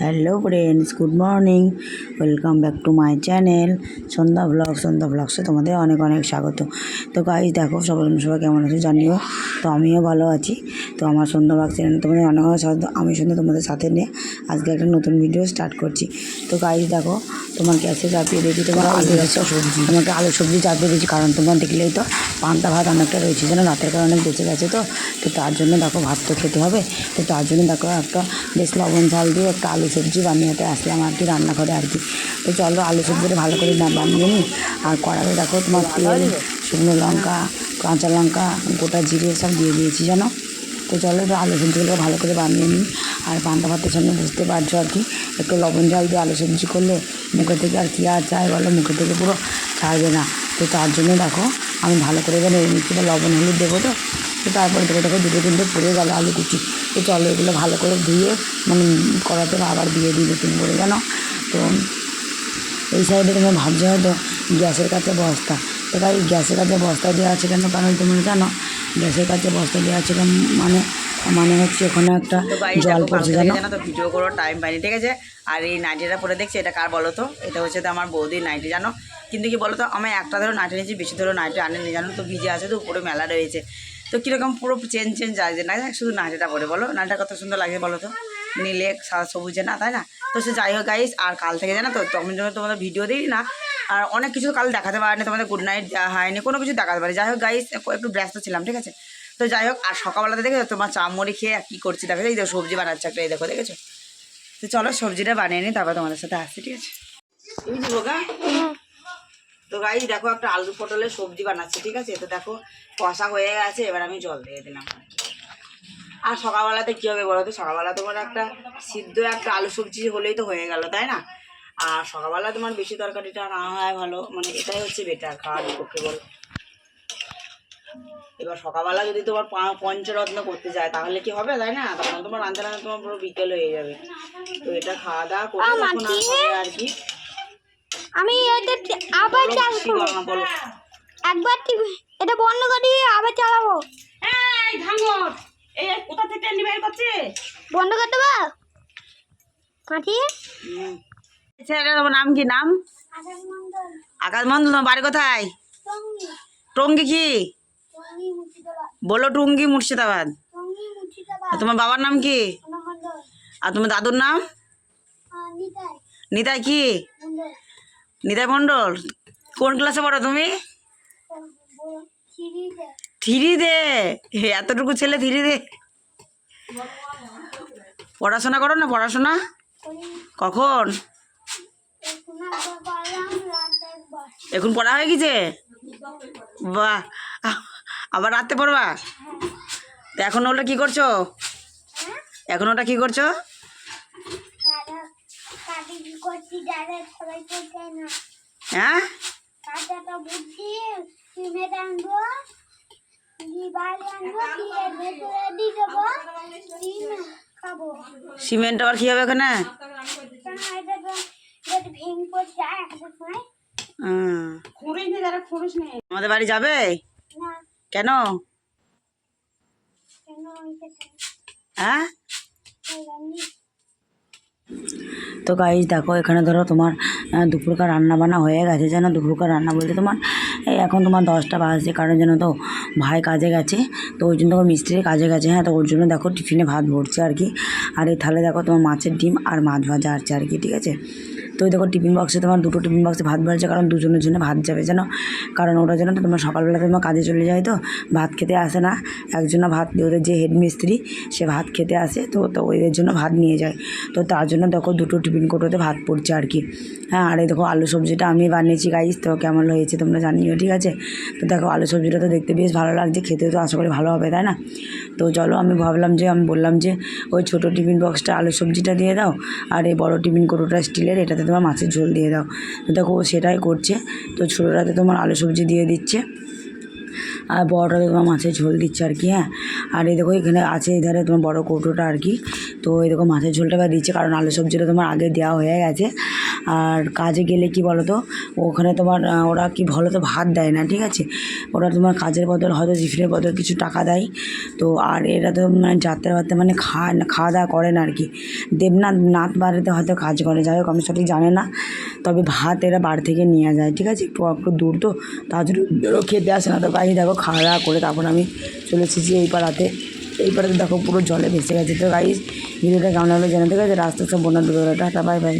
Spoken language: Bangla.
Hello friends, good morning. Welcome back to my channel Sandhya blog, Sandhya ব্লগসে তোমাদের অনেক অনেক স্বাগত। তো গাইজ দেখো সবাই সবাই কেমন আছো জানিও? তো আমিও ভালো আছি। তো আমার সন্ধ্যা ব্লগ চ্যানেল তোমাদের অনেক অনেক আমি সন্ধ্যা তোমাদের সাথে নিয়ে আজকে একটা নতুন ভিডিও স্টার্ট করছি। তো গাইজ দেখো তোমার গ্যাসে চাপিয়ে দিয়েছি তোমার আলু সবজি। তোমাকে আলু সবজি চাপিয়ে দিয়েছি কারণ তোমার দেখলেই তো পান্তা ভাত অনেকটা রয়েছে যেন রাতের কারণে অনেক বেঁচে গেছে তো। তো তার জন্য দেখো ভাত তো খেতে হবে। তো তার জন্য দেখো একটা বেশ লবণ ঝাল দিয়ে একটা আলু সবজি বানিয়েতে আসলাম আর কি রান্নাঘরে আর কি। তো চলো আলু সবজিটা ভালো করে না বানিয়ে নিই। আর কড়াতে দেখো তোমার তেল শুকনো লঙ্কা কাঁচা লঙ্কা গোটা জিরে সব দিয়ে দিয়েছি জানো? তো চলো এবার আলু সবজিগুলো ভালো করে বানিয়ে নিই। আর পান্তা ভাতের সামনে বুঝতে পারছ আর কি, একটু লবণ জল দিয়ে আলু সবজি করলে মুখে থেকে আর কি আর চাই বলো মুখে থেকে পুরো ছাড়বে না। তো তার জন্য দেখো, আমি ভালো করে এবার নেড়ে নিচ্ছি লবণ হলুদ দেবো তো তো তারপরে দেখো দেখো দুটো তিনটে পড়ে গেল আলু কুচি। তো চলো এগুলো ভালো করে ধুয়ে মানে কড়াতে আবার দিয়ে দিই নতুন করে, জানো? তো এই সাইডে তোমার ভাবছে হয়তো গ্যাসের কাছে বস্তা। তো তাই গ্যাসের কাছে বস্তা দেওয়া আছে কেন? কারণ তুমি জানো গ্যাসের কাছে বস্তা দেওয়া আছে কেন মানে মানে হচ্ছে ওখানে একটা জল পড়ছে জানো? তো? ভিডিও করার টাইম পাইনি ঠিক আছে? আর এই নাইটিটা পরে দেখছি এটা কার বলো তো? এটা হচ্ছে তো আমার বৌদির নাইটি জানো? কিন্তু কি বলো তো আমি একটা ধরো নাইটি নিয়েছি বেশি ধরো নাইটি আনেনি জানো তো? ভিজে আছে তো উপরে মেলা রয়েছে। তো কীরকম পুরো চেঞ্জ চেঞ্জ লাগছে না? শুধু নাইটিটা পরে বলো। নাইটিটা কত সুন্দর লাগে বলো তো? নীলে সাদা সবুজে না? তাই না? তো সে যাই হোক গাইস আর কাল থেকে জানো তো তখন যখন তোমাদের ভিডিও দিই না আর অনেক কিছু কাল দেখাতে পারিনি, তোমাদের গুড নাইট দেওয়া হয়নি, কোনো কিছু দেখাতে পারি যাই হোক গাইস একটু ব্যস্ত ছিলাম, ঠিক আছে? তো যাই হোক, আর সকালবেলাতে দেখেছ তোমার চামড়ি খেয়ে কী করছি? দেখো, এই দেখো, সবজি বানাচ্ছে একটা, এই দেখো, দেখেছ? তো চলো সবজিটা বানিয়ে নিই, তারপর তোমাদের সাথে আসছি, ঠিক আছে? তো গাই দেখো একটা আলু পটলের সবজি বানাচ্ছি, ঠিক আছে? তো দেখো, কষা হয়ে গেছে, এবার আমি জল দিয়ে দিলাম। আর সকালবেলাতে কী হবে বলো তো? সকালবেলা তোমার একটা সিদ্ধ একটা আলু সবজি হলেই তো হয়ে গেল, তাই না? আর সকালবেলা তোমার বেশি তরকারিটা না হয় ভালো মানে এটাই হচ্ছে বেটার খাওয়ার পক্ষে বলো। এবার সকালবেলা যদি তোমার পঞ্চরত্ন করতে যায় তাহলে কি হবে তাই না? তখন তোমার রান্না রান্না তোমার পুরো বিকেল হয়ে যাবে। তো এটা খাওয়া দাওয়া করে তখন আর কি আমি এটা আবার চালু করব। একবার টিভি এটা বন্ধ করি আবার চালাবো। এই ধাঙ্গর এই কোথা থেকে নিবাই করছে বন্ধ ছেলেটা নাম কি? নাম? আকাশ মন্ডল বাড়ি কোথায়? টঙ্গি। কি? বলো টুঙ্গি মুর্শিদাবাদ। তোমার বাবার নাম কি? আর তোমার দাদুর নাম? নিতাই কি? নিতাই মণ্ডল। কোন ক্লাসে পড়ো তুমি? থ্রি দে এতটুকু ছেলে থ্রি দে পড়াশোনা করো না, পড়াশোনা? কখন? এখন পড়া হয়ে গেছে? বাহ। আবার রাতে পড়বা? তো এখন ওটা কি করছ? এখন ওটা কি করছ? হ্যাঁ? সিমেন্ট আবার কি হবে ওখানে? হুম। আমাদের বাড়ি যাবে? কেন? কেন হ্যাঁ? তো গাইজ দেখো এখানে ধরো তোমার দুপুরকার রান্না বান্না হয়ে গেছে। যেন দুপুরকার রান্না বলতে তোমার এই এখন তোমার দশটা বাজছে কারণ যেন তো ভাই কাজে গেছে। তো ওই জন্য তোমার মিস্ত্রি কাজে গেছে। হ্যাঁ তো ওর জন্য দেখো টিফিনে ভাত ভরছে আর কি। আর এই থালে দেখো তোমার মাছের ডিম আর মাছ ভাজা আছে আর কি ঠিক আছে? তো দেখো টিফিন বক্সে তোমার দুটো টিফিন বক্সে ভাত ভরছে কারণ দুজনের জন্য ভাত যাবে যেন কারণ ওটা যেন তো তোমার সকালবেলা তোমার কাজে চলে যায় তো, ভাত খেতে আসে না। একজন ভাত ওদের যে হেড মিস্ত্রি সে ভাত খেতে আসে, তো তো ওদের জন্য ভাত নিয়ে যায়। তো তার জন্য দেখো দুটো টিফিন কোটোতে ভাত পড়ছে আর কি। হ্যাঁ আর এই দেখো আলু সবজিটা আমি বানিয়েছি গাইস তো কেমন হয়েছে তোমরা জানিও, ঠিক আছে? তো দেখো আলু সবজিটা তো দেখতে বেশ ভালো লাগছে খেতে তো আশা করি ভালো হবে, তাই না? তো চলো আমি ভাবলাম যে, আমি বললাম যে, ওই ছোটো টিফিন বক্সটা আলু সবজিটা দিয়ে দাও, আর এই বড় টিফিন কোটোটা স্টিলের, এটাতে তোমার মাছের ঝোল দিয়ে দাও। তো দেখো সেটাই করছে। তো ছোটোটাতে তোমার আলু সবজি দিয়ে দিচ্ছে। আর বড়োটাতে তোমার মাছের ঝোল দিচ্ছে আর কি হ্যাঁ। আর এই দেখো এখানে আছে এধারে তোমার বড় কৌটোটা আর কি। তো এই দেখো মাছের ঝোলটা দিচ্ছে, কারণ আলু সবজিটা তোমার আগে দেওয়া হয়ে গেছে। আর কাজে গেলে কি বলো তো ওখানে তোমার ওরা কি ভালো তো ভাত দেয় না, ঠিক আছে? ওরা তোমার কাজের বদল, হয়তো টিফিনের বদল কিছু টাকা দেয়। তো আর এরা তো মানে যাত্রা বাত্রা মানে খায় না, খাওয়া দাওয়া করে না আর কি। দেবনাথ, নাথ বাড়িতে হয়তো কাজ করে, যাই হোক, আমি সঠিক জানে না। তবে ভাত এরা বাড়ি থেকে নিয়ে যায়, ঠিক আছে? একটু একটু দূর তো, তার জন্য খেতে আসে না। তো গাড়ি দেখো, খাওয়া দাওয়া করে তারপর আমি চলে এসেছি এই পাড়াতে। এই পাড়াতে দেখো পুরো জলে ভেসে গেছে। তো গাড়ি ভিডিওটা কেমন লাগল জানাতে গেছে। রাস্তা সব গেলো টাটা বাই বাই